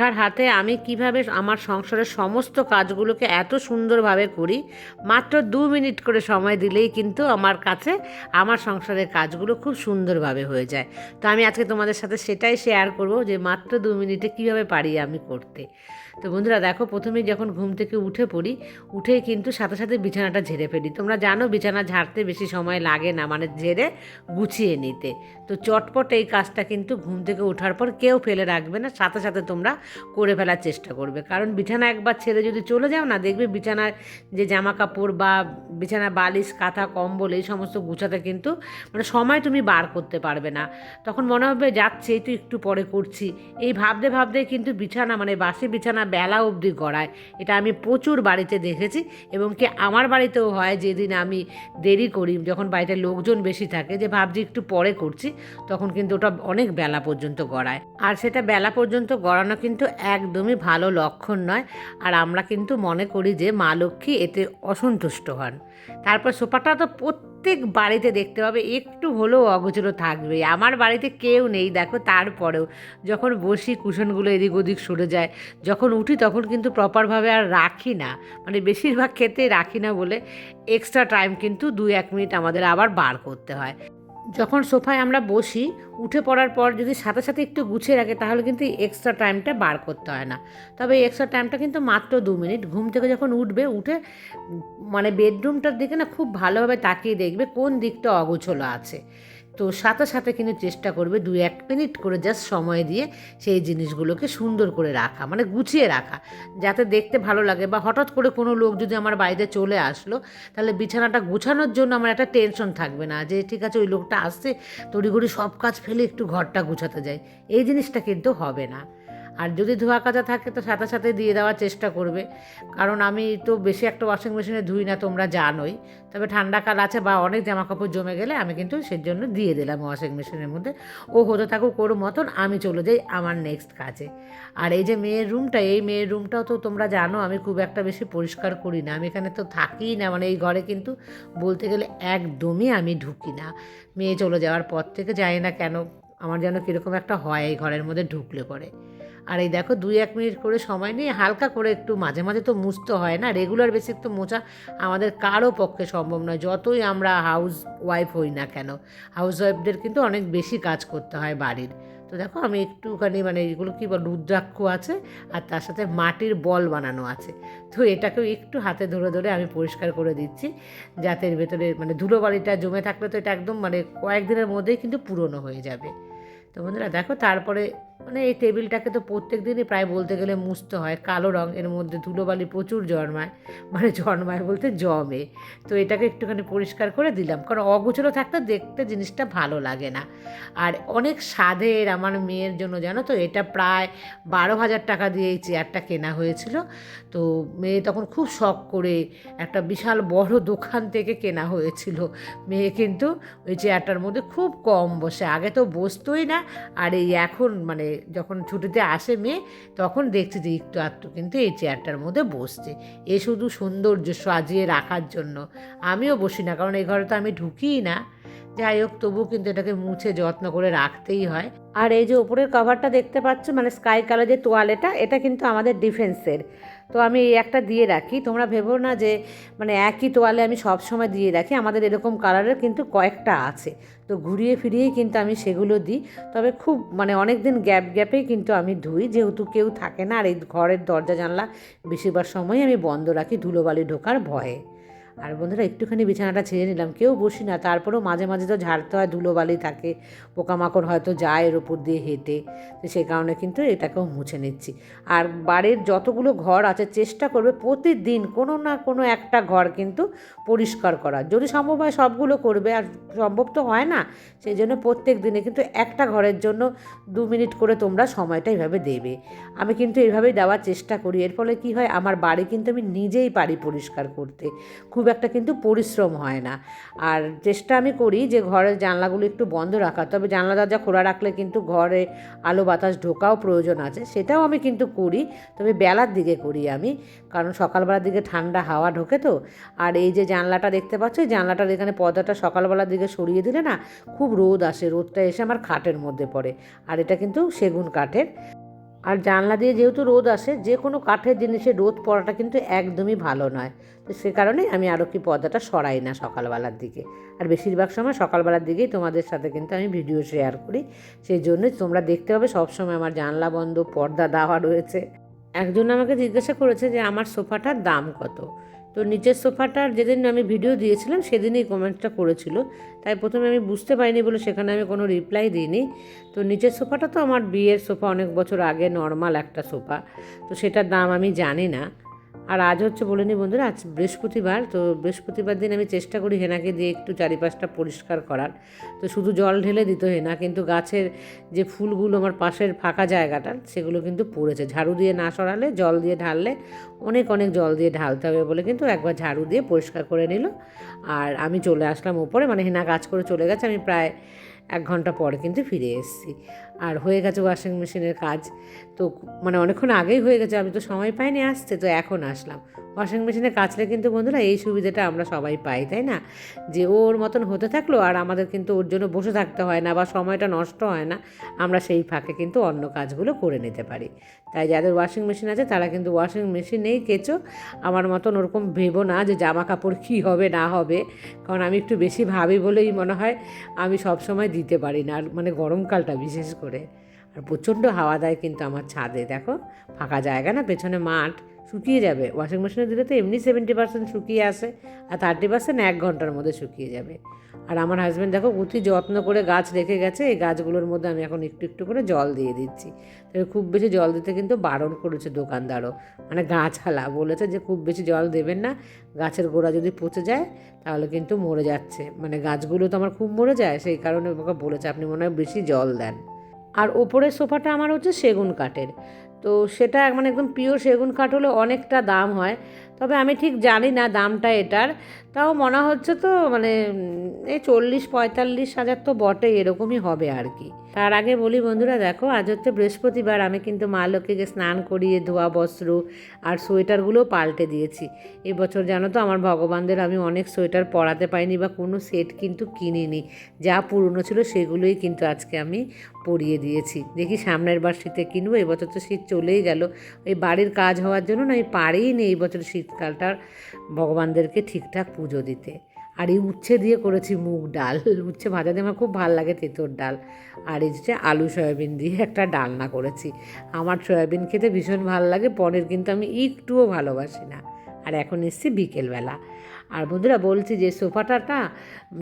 একার হাতে আমি কীভাবে আমার সংসারের সমস্ত কাজগুলোকে এত সুন্দরভাবে করি, মাত্র দু মিনিট করে সময় দিলেই কিন্তু আমার কাছে আমার সংসারের কাজগুলো খুব সুন্দরভাবে হয়ে যায়। তো আমি আজকে তোমাদের সাথে সেটাই শেয়ার করব যে মাত্র দু মিনিটে কীভাবে পারি আমি করতে। তো বন্ধুরা দেখো, প্রথমেই যখন ঘুম থেকে উঠে পড়ি, উঠেই কিন্তু সাথে সাথে বিছানাটা ঝেড়ে ফেলি। তোমরা জানো বিছানা ঝাড়তে বেশি সময় লাগে না মানে ঝেড়ে গুছিয়ে নিতে। তো চটপট এই কাজটা কিন্তু ঘুম থেকে ওঠার পর কেউ ফেলে রাখবে না, সাথে সাথে তোমরা করে ফেলার চেষ্টা করবে। কারণ বিছানা একবার ছেড়ে যদি চলে যাও না, দেখবে বিছানার যে জামা কাপড় বা বিছানা বালিশ, কাঁথা, কম্বল এই সমস্ত গুছাতে কিন্তু মানে সময় তুমি বার করতে পারবে না। তখন মনে হবে, যাচ্ছে, এই তো একটু পরে করছি। এই ভাবতে ভাবতে কিন্তু বিছানা মানে বাসি বিছানা বেলা অবধি গড়ায়। এটা আমি প্রচুর বাড়িতে দেখেছি এবং কি আমার বাড়িতেও হয়, যেদিন আমি দেরি করি, যখন বাড়িতে লোকজন বেশি থাকে, যে ভাবছি একটু পরে করছি তখন কিন্তু ওটা অনেক বেলা পর্যন্ত গড়ায়। আর সেটা বেলা পর্যন্ত গড়ানো কিন্তু একদমই ভালো লক্ষণ নয়। আর আমরা কিন্তু মনে করি যে মা লক্ষ্মী এতে অসন্তুষ্ট হন। তারপর সোফাটা তো প্রত্যেক বাড়িতে দেখতে পাবে, একটু হলেও অগোচরো থাকবে আমার বাড়িতে কেউ নেই, দেখো তারপরেও যখন বসি কুশনগুলো এদিক ওদিক সরে যায়, যখন উঠি তখন কিন্তু প্রপারভাবে আর রাখি না। মানে বেশিরভাগ ক্ষেত্রে রাখি না বলে এক্সট্রা টাইম কিন্তু দু এক মিনিট আমাদের আবার বার করতে হয়। যখন সোফায় আমরা বসি, উঠে পড়ার পর যদি সাথে সাথে একটু গুছিয়ে রাখে, তাহলে কিন্তু এক্সট্রা টাইমটা বার করতে হয় না। তবে এক্সট্রা টাইমটা কিন্তু মাত্র দু মিনিট ঘুম থেকে যখন উঠবে, উঠে মানে বেডরুমটার দিকে না খুব ভালোভাবে তাকিয়ে দেখবে কোন দিকটা অগোছলো আছে। তো সাথে সাথে কিন্তু চেষ্টা করবে দু এক মিনিট করে জাস্ট সময় দিয়ে সেই জিনিসগুলোকে সুন্দর করে রাখা মানে গুছিয়ে রাখা। যাতে দেখতে ভালো লাগে বা হঠাৎ করে কোনো লোক যদি আমার বাড়িতে চলে আসলো, তাহলে বিছানাটা গুছানোর জন্য আমার একটা টেনশন থাকবে না যে ঠিক আছে ওই লোকটা আসছে, তড়িঘড়ি সব কাজ ফেলে একটু ঘরটা গুছাতে যায় এই জিনিসটা কিন্তু হবে না। আর যদি ধোয়া কাচা থাকে তো সাথে সাথে দিয়ে দেওয়ার চেষ্টা করবে। কারণ আমি তো বেশি একটা ওয়াশিং মেশিনে ধুই না, তোমরা জানোই। তবে ঠান্ডা কাল আছে বা অনেক জামা কাপড় জমে গেলে আমি কিন্তু সেই জন্য দিয়ে দিলাম ওয়াশিং মেশিনের মধ্যে। ও হতে থাকুক ওর মতন, আমি চলে যাই আমার নেক্সট কাজে। আর এই যে মেয়ের রুমটা এই মেয়ের রুমটাও তো তোমরা জানো, আমি খুব একটা বেশি পরিষ্কার করি না। আমি এখানে তো থাকিই না মানে এই ঘরে কিন্তু বলতে গেলে একদমই আমি ঢুকি না। মেয়ে চলে যাওয়ার পর থেকে জানি না কেন, আমার যেন কীরকম একটা হয় এই ঘরের মধ্যে ঢুকলে পরে। আর এই দেখো দুই, এক মিনিট করে সময় নিয়ে হালকা করে একটু মাঝে মাঝে তো মুছতে হয় না রেগুলার বেসিক তো মোছা আমাদের কারও পক্ষে সম্ভব নয়, যতই আমরা হাউস ওয়াইফ হই না কেন হাউস ওয়াইফদের কিন্তু অনেক বেশি কাজ করতে হয় বাড়ির। তো দেখো আমি একটুখানি মানে এগুলো কী বল, রুদ্রাক্ষ আছে আর তার সাথে মাটির বল বানানো আছে। তো এটাকেও একটু হাতে ধরে ধরে আমি পরিষ্কার করে দিচ্ছি, যাতে এর ভেতরে মানে ধুলোবালিটা জমে থাকলে তো এটা একদম মানে কয়েকদিনের মধ্যেই কিন্তু পুরনো হয়ে যাবে। তো বন্ধুরা দেখো তারপরে মানে এই টেবিলটাকে তো প্রত্যেক দিনই প্রায় বলতে গেলে মুছতে হয়, কালো রং এর মধ্যে ধুলোবালি প্রচুর জন্মায় মানে জন্মায় বলতে জমে। তো এটাকে একটুখানি পরিষ্কার করে দিলাম, কারণ অগোছলো থাকতে দেখতে জিনিসটা ভালো লাগে না। আর অনেক স্বাদের আমার মেয়ের জন্য, জানো তো, এটা প্রায় বারো হাজার টাকা দিয়ে এই চেয়ারটা কেনা হয়েছিল। তো মেয়ে তখন খুব শখ করে একটা বিশাল বড় দোকান থেকে কেনা হয়েছিল। মেয়ে কিন্তু ওই চেয়ারটার মধ্যে খুব কম বসে, আগে তো বসতোই না, আর এই এখন মানে যখন ছুটিতে আসে মেয়ে, তখন দেখছি যে একটু আধটু কিন্তু এই চেয়ারটার মধ্যে বসছে। এ শুধু সৌন্দর্য সাজিয়ে রাখার জন্য। আমিও বসি না, কারণ এই ঘরে তো আমি ঢুকিই না। যাই হোক, তবুও কিন্তু এটাকে মুছে যত্ন করে রাখতেই হয়। আর এই যে ওপরের কভারটা দেখতে পাচ্ছ মানে স্কাই কালার যে তোয়ালেটা, এটা কিন্তু আমাদের ডিফেন্সের তো আমি এই একটা দিয়ে রাখি। তোমরা ভেবো না যে মানে একই তোয়ালে আমি সব সময় দিয়ে রাখি, আমাদের এরকম কালারের কিন্তু কয়েকটা আছে। তো ঘুরিয়ে ফিরিয়েই কিন্তু আমি সেগুলো দিই। তবে খুব মানে অনেক দিন গ্যাপ গ্যাপেই কিন্তু আমি ধুই, যেহেতু কেউ থাকে না আর এই ঘরের দরজা জানলা বেশিরভাগ সময় আমি বন্ধ রাখি, ধুলোবালি ঢোকার ভয়ে। আর বন্ধুরা, একটুখানি বিছানাটা ছেড়ে নিলাম। কেউ বসি না। তারপরেও মাঝে মাঝে তো ঝাড়তে হয় ধুলোবালি থাকে। পোকামাকড় হয়তো যায় এর উপর দিয়ে হেঁটে। তো সেই কারণে কিন্তু এটাকেও মুছে নিচ্ছি। আর বাড়ির যতগুলো ঘর আছে, চেষ্টা করবে প্রতিদিন কোনো না কোনো একটা ঘর কিন্তু পরিষ্কার করার যদি সম্ভব হয় সবগুলো করবে, আর সম্ভব তো হয় না, সেই জন্য প্রত্যেক দিনে কিন্তু একটা ঘরের জন্য দু মিনিট করে তোমরা সময়টা এইভাবে দেবে। আমি কিন্তু এইভাবেই দেওয়ার চেষ্টা করি। এর ফলে কী হয়, আমার বাড়ি কিন্তু আমি নিজেই পারি পরিষ্কার করতে। খুব একটা কিন্তু পরিশ্রম হয় না। আর চেষ্টা আমি করি যে ঘরের জানলাগুলো একটু বন্ধ রাখা তবে জানলা দরজা খোলা রাখলে কিন্তু ঘরে আলো বাতাস ঢোকাও প্রয়োজন আছে, সেটাও আমি কিন্তু করি, তবে বেলার দিকে করি আমি, কারণ সকালবেলার দিকে ঠান্ডা হাওয়া ঢোকে তো। আর এই যে জানলাটা দেখতে পাচ্ছ জানলাটার এখানে পর্দাটা সকালবেলার দিকে সরিয়ে দিলে না, খুব রোদ আসে, রোদটা এসে আমার খাটের মধ্যে পড়ে, আর এটা কিন্তু সেগুন কাঠের। আর জানলা দিয়ে যেহেতু রোদ আসে, যে কোনো কাঠের জিনিসে রোদ পড়াটা কিন্তু একদমই ভালো নয়। তো সে কারণে আমি আরও কি পর্দাটা সরাই না সকালবেলার দিকে। আর বেশিরভাগ সময় সকালবেলার দিকেই তোমাদের সাথে কিন্তু আমি ভিডিও শেয়ার করি। সেই জন্য তোমরা দেখতে পাবে সবসময় আমার জানলা বন্ধ, পর্দা দেওয়া রয়েছে। একজন আমাকে জিজ্ঞাসা করেছে যে আমার সোফাটার দাম কত? তো নিচের সোফাটার যেদিন আমি ভিডিও দিয়েছিলাম, সেদিনই কমেন্টটা করেছিল। তাই প্রথমে আমি বুঝতে পারিনি বলে সেখানে আমি কোনো রিপ্লাই দিইনি। তো নিচের সোফাটা তো আমার বিয়ের সোফা অনেক বছর আগে নর্মাল একটা সোফা। তো সেটার দাম আমি জানি না। আর আজ হচ্ছে বলে নি বন্ধুরা, আজ বৃহস্পতিবার, তো বৃহস্পতিবার দিন আমি চেষ্টা করি হেনাকে দিয়ে একটু চারিপাশটা পরিষ্কার করার। তো শুধু জল ঢেলে দিত হেনা, কিন্তু গাছের যে ফুলগুলো আমার পাশের ফাঁকা জায়গাটা সেগুলো কিন্তু পড়েছে। ঝাড়ু দিয়ে না সরালে, জল দিয়ে ঢাললে অনেক অনেক জল দিয়ে ঢালতে হবে বলে কিন্তু একবার ঝাড়ু দিয়ে পরিষ্কার করে নিল। আর আমি চলে আসলাম উপরে মানে হেনা কাজ করে চলে গেছে। আমি প্রায় এক ঘণ্টা পরে কিন্তু ফিরে এসেছি। আর হয়ে গেছে ওয়াশিং মেশিনের কাজ। তো মানে অনেকক্ষণ আগেই হয়ে গেছে, আমি তো সময় পাইনি আসতে, তো এখন আসলাম। ওয়াশিং মেশিনে কাচলে কিন্তু বন্ধুরা এই সুবিধাটা আমরা সবাই পাই, তাই না? যে ওর মতন হতে থাকল আর আমাদের কিন্তু ওর জন্য বসে থাকতে হয় না বা সময়টা নষ্ট হয় না, আমরা সেই ফাঁকে কিন্তু অন্য কাজগুলো করে নিতে পারি। তাই যাদের ওয়াশিং মেশিন আছে, তারা কিন্তু ওয়াশিং মেশিনেই কেচো। আমার মতন ওরকম ভেবো না যে জামা কাপড় কী হবে, না হবে। কারণ আমি একটু বেশি ভাবি বলেই মনে হয়, আমি সব সময় দিতে পারি না, আর মানে গরমকালটা বিশেষ করে। আর প্রচণ্ড হাওয়া দেয় কিন্তু আমার ছাদে, দেখো? ফাঁকা জায়গা না, পেছনে মাঠ। শুকিয়ে যাবে। ওয়াশিং মেশিনে দিলে তো এমনি সেভেন্টি পার্সেন্ট শুকিয়ে আসে আর থার্টি পার্সেন্ট এক ঘণ্টার মধ্যে শুকিয়ে যাবে। আর আমার হাজব্যান্ড দেখো অতি যত্ন করে গাছ রেখে গেছে, এই গাছগুলোর মধ্যে আমি এখন একটু একটু করে জল দিয়ে দিচ্ছি। তবে খুব বেশি জল দিতে কিন্তু বারণ করেছে দোকানদারও। মানে গাছালা বলেছে যে খুব বেশি জল দেবেন না, গাছের গোড়া যদি পচে যায় তাহলে কিন্তু মরে যাচ্ছে। মানে গাছগুলো তো আমার খুব মরে যায়, সেই কারণে আমাকে বলেছে আপনি মনে হয় বেশি জল দেন। আর ওপরের সোফাটা আমার হচ্ছে সেগুন কাঠের। তো সেটা মানে একদম পিওর সেগুন কাঠ হলে অনেকটা দাম হয়। তবে আমি ঠিক জানি না দামটা এটার। তাও মনে হচ্ছে তো মানে এই চল্লিশ, পঁয়তাল্লিশ হাজার তো বটে এরকমই হবে আর কি। তার আগে বলি বন্ধুরা, দেখো, আজ হচ্ছে বৃহস্পতিবার, আমি কিন্তু মা লক্ষ্মীকে স্নান করিয়ে ধোয়া, বস্ত্র আর সোয়েটারগুলোও পাল্টে দিয়েছি। এবছর জানো তো, আমার ভগবানদের আমি অনেক সোয়েটার পরাতে পাইনি বা কোনো সেট কিন্তু কিনিনি। যা পুরনো ছিল সেগুলোই কিন্তু আজকে আমি পরিয়ে দিয়েছি। দেখি সামনের বার শীতে কিনবো, এবছর তো শীত চলেই গেল। ওই বাড়ির কাজ হওয়ার জন্য না, আমি পারিনি এই বছর শীতকালটার ভগবানদেরকে ঠিকঠাক পুজো দিতে। আর এই উচ্ছে দিয়ে করেছি মুগ ডাল। উচ্ছে ভাজা দিয়ে আমার খুব ভালো লাগে তেঁতোর ডাল। আর এই যে আলু সয়াবিন দিয়ে একটা ডালনা করেছি। আমার সয়াবিন খেতে ভীষণ ভালো লাগে, পনির কিন্তু আমি একটুও ভালোবাসি না। আর এখন এসছি বিকেলবেলা। আর বন্ধুরা বলছি যে সোফাটাটা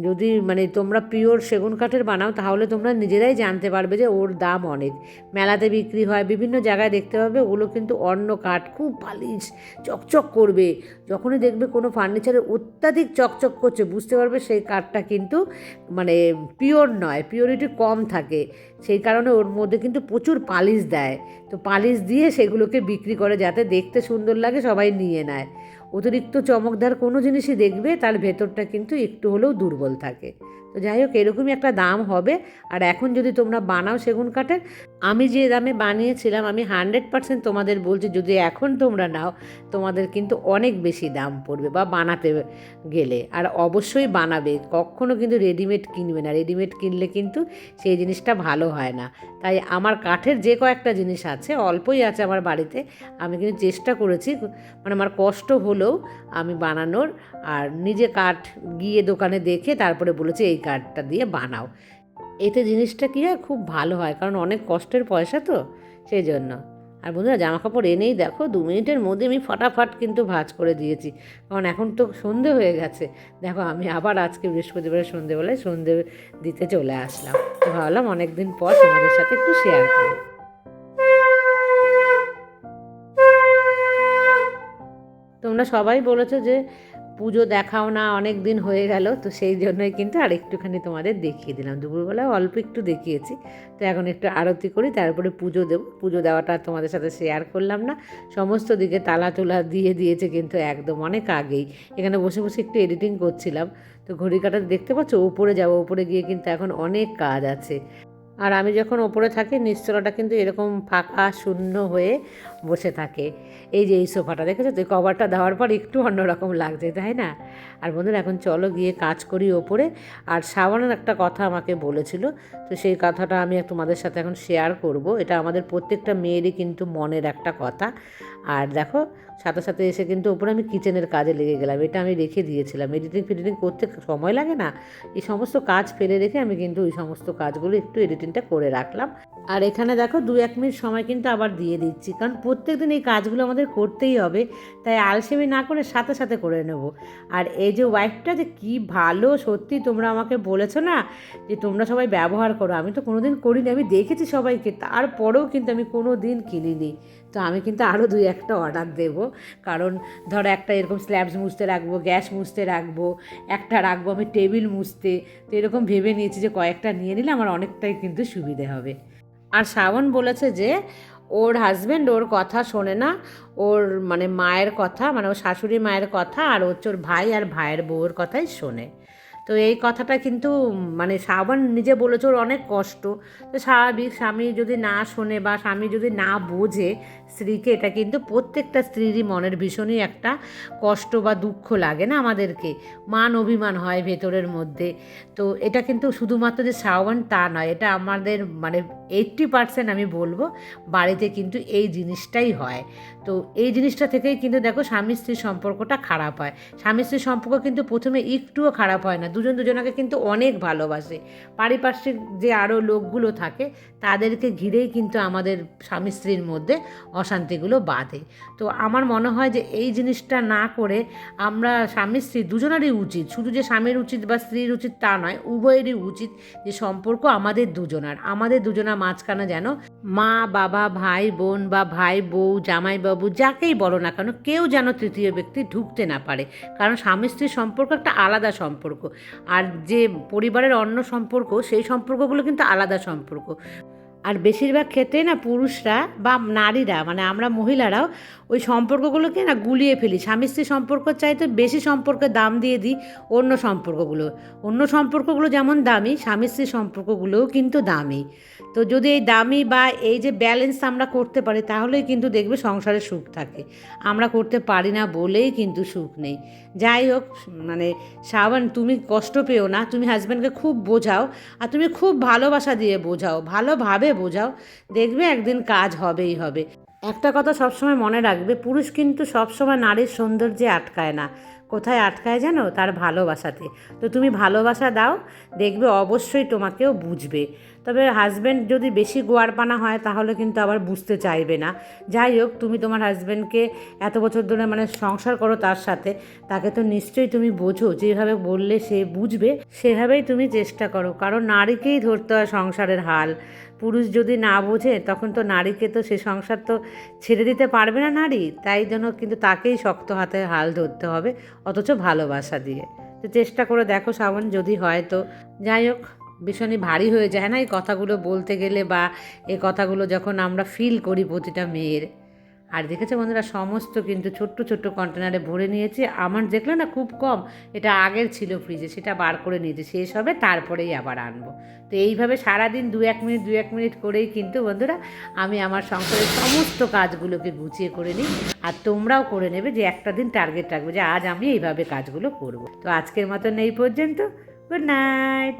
যদি মানে তোমরা পিওর সেগুন কাঠের বানাও, তাহলে তোমরা নিজেরাই জানতে পারবে যে ওর দাম অনেক। মেলাতে বিক্রি হয়, বিভিন্ন জায়গায় দেখতে পাবে, ওগুলো কিন্তু অন্য কাঠ, খুব পালিশ, চকচক করবে। যখনই দেখবে কোনো ফার্নিচারে অত্যাধিক চকচক করছে, বুঝতে পারবে সেই কাঠটা কিন্তু মানে পিওর নয়, পিওরিটি কম থাকে। সেই কারণে ওর মধ্যে কিন্তু প্রচুর পালিশ দেয়। তো পালিশ দিয়ে সেগুলোকে বিক্রি করে যাতে দেখতে সুন্দর লাগে, সবাই নিয়ে নেয়। অতিরিক্ত চমকদার কোনো জিনিসই দেখবে তার ভেতরটা কিন্তু একটু হলেও দুর্বল থাকে। তো যাই হোক, এরকমই একটা দাম হবে। আর এখন যদি তোমরা বানাও সেগুন কাঠের, আমি যে দামে বানিয়েছিলাম, আমি হান্ড্রেড পার্সেন্ট তোমাদের বলছি, যদি এখন তোমরা নাও, তোমাদের কিন্তু অনেক বেশি দাম পড়বে বা বানাতে গেলে। আর অবশ্যই বানাবে কখনও কিন্তু রেডিমেড কিনবে না। রেডিমেড কিনলে কিন্তু সেই জিনিসটা ভালো হয় না। তাই আমার কাঠের যে কয়েকটা জিনিস আছে, অল্পই আছে আমার বাড়িতে, আমি কিন্তু চেষ্টা করেছি মানে আমার কষ্ট হলেও আমি বানানোর। আর নিজে কাঠ গিয়ে দোকানে দেখে তারপরে বলেছি, এই কাঠটা দিয়ে বানাও। এতে জিনিসটা কী হয়? খুব ভালো হয়, কারণ অনেক কষ্টের পয়সা তো, সেই জন্য। আর বন্ধুরা জামা কাপড় এনেই দেখো, দু মিনিটের মধ্যে আমি ফটাফট কিন্তু ভাজ করে দিয়েছি। কারণ এখন তো সন্ধে হয়ে গেছে। দেখো, আমি আবার আজকে বৃহস্পতিবারের সন্ধেবেলায় সন্ধে দিতে চলে আসলাম। তো ভাবলাম অনেক দিন পর তোমাদের সাথে একটু শেয়ার করি। তোমরা সবাই বলেছ যে পুজো দেখাও না, অনেক দিন হয়ে গেল, তো সেই জন্যই কিন্তু আর একটুখানি তোমাদের দেখিয়ে দিলাম। দুপুরবেলায় অল্প একটু দেখিয়েছি, তো এখন একটু আরতি করি, তারপরে পুজো দেবো। পুজো দেওয়াটা তোমাদের সাথে শেয়ার করলাম না। সমস্ত দিকে তালা তোলা দিয়ে দিয়েছে কিন্তু একদম অনেক আগেই। এখানে বসে বসে একটু এডিটিং করছিলাম। তো ঘড়ি কাটা দেখতে পাচ্ছ? ওপরে যাব, ওপরে গিয়ে কিন্তু এখন অনেক কাজ আছে। আর আমি যখন ওপরে থাকি, নিচতলাটা কিন্তু এরকম ফাঁকা, শূন্য হয়ে বসে থাকে। এই যে এই সোফাটা, দেখেছ? তো কভারটা দেওয়ার পর একটু অন্যরকম লাগছে, তাই না? আর বন্ধুরা, এখন চলো গিয়ে কাজ করি ওপরে। আর শ্রাবণের একটা কথা আমাকে বলেছিল, তো সেই কথাটা আমি তোমাদের সাথে এখন শেয়ার করব। এটা আমাদের প্রত্যেকটা মেয়েরই কিন্তু মনের একটা কথা। আর দেখো, সাথে সাথে এসে কিন্তু ওপরে আমি কিচেনের কাজে লেগে গেলাম। এটা আমি রেখে দিয়েছিলাম। এডিটিং ফেডিটিং করতে সময় লাগে না। এই সমস্ত কাজ ফেলে রেখে আমি কিন্তু ওই সমস্ত কাজগুলো একটু এডিটিংটা করে রাখলাম। আর এখানে দেখো, দু এক মিনিট সময় কিন্তু আবার দিয়ে দিচ্ছি। কারণ প্রত্যেক দিন এই কাজগুলো আমাদের করতেই হবে। তাই আলসেমি না করে সাথে সাথে করে নেব। আর এই যে ওয়াইফটা যে কী ভালো, সত্যি তোমরা আমাকে বলেছ না? যে তোমরা সবাই ব্যবহার করো। আমি তো কোনো দিন করিনি। আমি দেখেছি সবাইকে। তারপরেও কিন্তু আমি কোনো দিন কিনিনি। তো আমি কিন্তু আরও দুই একটা অর্ডার দেবো। কারণ ধরো একটা এরকম স্ল্যাবস মুছতে রাখব গ্যাস মুছতে রাখব, একটা রাখব আমি টেবিল মুছতে। তো এরকম ভেবে নিয়েছি যে কয়েকটা নিয়ে নিলে আমার অনেকটাই কিন্তু সুবিধে হবে। আর শ্রাবণ বলেছে যে ওর হাজব্যান্ড ওর কথা শোনে না, ওর মানে মায়ের কথা মানে ওর শাশুড়ি মায়ের কথা আর হচ্ছে ওর ভাই আর ভাইয়ের বউয়ের কথাই শোনে। তো এই কথাটা কিন্তু মানে শ্রাবণ নিজে বলেছে ওর অনেক কষ্ট। তো স্বাভাবিক স্বামী যদি না শোনে বা স্বামী যদি না বোঝে স্ত্রীকে, এটা কিন্তু প্রত্যেকটা স্ত্রীরই মনের ভীষণই একটা কষ্ট বা দুঃখ লাগে না আমাদেরকে? মান অভিমান হয় ভেতরের মধ্যে। তো এটা কিন্তু শুধুমাত্র যে শ্রাবণ তা নয়, এটা আমাদের মানে এইট্টি পার্সেন্ট আমি বলব, বাড়িতে কিন্তু এই জিনিসটাই হয়। তো এই জিনিসটা থেকেই কিন্তু দেখো স্বামী স্ত্রীর সম্পর্কটা খারাপ হয়। স্বামী স্ত্রীর সম্পর্ক কিন্তু প্রথমে একটুও খারাপ হয় না দুজন দুজনাকে কিন্তু অনেক ভালোবাসে। পারিপার্শ্বিক যে আরও লোকগুলো থাকে, তাদেরকে ঘিরেই কিন্তু আমাদের স্বামী স্ত্রীর মধ্যে অশান্তিগুলো বাঁধে। তো আমার মনে হয় যে এই জিনিসটা না করে আমরা স্বামী স্ত্রী দুজনেরই উচিত, শুধু যে স্বামীর উচিত বা স্ত্রীর উচিত তা নয়, উভয়েরই উচিত যে সম্পর্ক আমাদের দুজনার। আমাদের দুজনার মাঝখানে যেন মা, বাবা, ভাই, বোন বা ভাই, বউ, জামাইবাবু যাকেই বলো না কেন, কেউ যেন তৃতীয় ব্যক্তি ঢুকতে না পারে। কারণ স্বামী স্ত্রীর সম্পর্ক একটা আলাদা সম্পর্ক। আর যে পরিবারের অন্য সম্পর্ক, সেই সম্পর্কগুলো কিন্তু আলাদা সম্পর্ক। আর বেশিরভাগ ক্ষেত্রে না পুরুষরা বা নারীরা মানে আমরা মহিলারাও ওই সম্পর্কগুলোকে না গুলিয়ে ফেলি। স্বামী স্ত্রী সম্পর্ক চাইতে বেশি সম্পর্কে দাম দিয়ে দিই অন্য সম্পর্কগুলো। অন্য সম্পর্কগুলো যেমন দামি, স্বামী স্ত্রী সম্পর্কগুলোও কিন্তু দামি। তো যদি এই দামি বা এই যে ব্যালেন্স আমরা করতে পারি, তাহলেই কিন্তু দেখবে সংসারে সুখ থাকে। আমরা করতে পারি না বলেই কিন্তু সুখ নেই। যাই হোক মানে শ্রাবণ তুমি কষ্ট পেও না, তুমি হাজব্যান্ডকে খুব বোঝাও আর তুমি খুব ভালোবাসা দিয়ে বোঝাও, ভালোভাবে বোঝাও। দেখবে একদিন কাজ হবেই হবে। একটা কথা সবসময় মনে রাখবে, পুরুষ কিন্তু সবসময় নারীর সৌন্দর্যে আটকায় না। কোথায় আটকায় জানো? তার ভালোবাসাতে। তো তুমি ভালোবাসা দাও, দেখবে অবশ্যই তোমাকেও বুঝবে। তবে হাজব্যান্ড যদি বেশি গোয়ারপানা হয়, তাহলে কিন্তু আবার বুঝতে চাইবে না। যাই হোক, তুমি তোমার হাজব্যান্ডকে এত বছর ধরে মানে সংসার করো তার সাথে, তাকে তো নিশ্চয়ই তুমি বোঝো, যেভাবে বললে সে বুঝবে, সেভাবেই তুমি চেষ্টা করো। কারণ নারীকেই ধরতে হয় সংসারের হাল। পুরুষ যদি না বোঝে, তখন তো নারীকে তো সে সংসার তো ছেড়ে দিতে পারবে না নারী। তাই জন্য কিন্তু তাকেই শক্ত হাতে হাল ধরতে হবে, অথচ ভালোবাসা দিয়ে। তো চেষ্টা করে দেখো শ্রাবণ যদি হয় তো। যাই হোক ভীষণই ভারী হয়ে যায় না? এই কথাগুলো বলতে গেলে বা এই কথাগুলো যখন আমরা ফিল করি প্রতিটা মেয়ের। আর দেখেছ বন্ধুরা, সমস্ত কিন্তু ছোট্ট ছোট্ট কন্টেনারে ভরে নিয়েছি। আমার দেখলে না খুব কম, এটা আগের ছিল ফ্রিজে সেটা বার করে নিয়েছি, শেষ হবে, তারপরেই আবার আনব। তো এইভাবে সারাদিন দু এক মিনিট, দু এক মিনিট করেই কিন্তু বন্ধুরা, আমি আমার সংসারের সমস্ত কাজগুলোকে গুছিয়ে করে নিই। আর তোমরাও করে নেবে যে একটা দিন টার্গেট রাখবে যে আজ আমি এইভাবে কাজগুলো করব। তো আজকের মতন এই পর্যন্ত গুড নাইট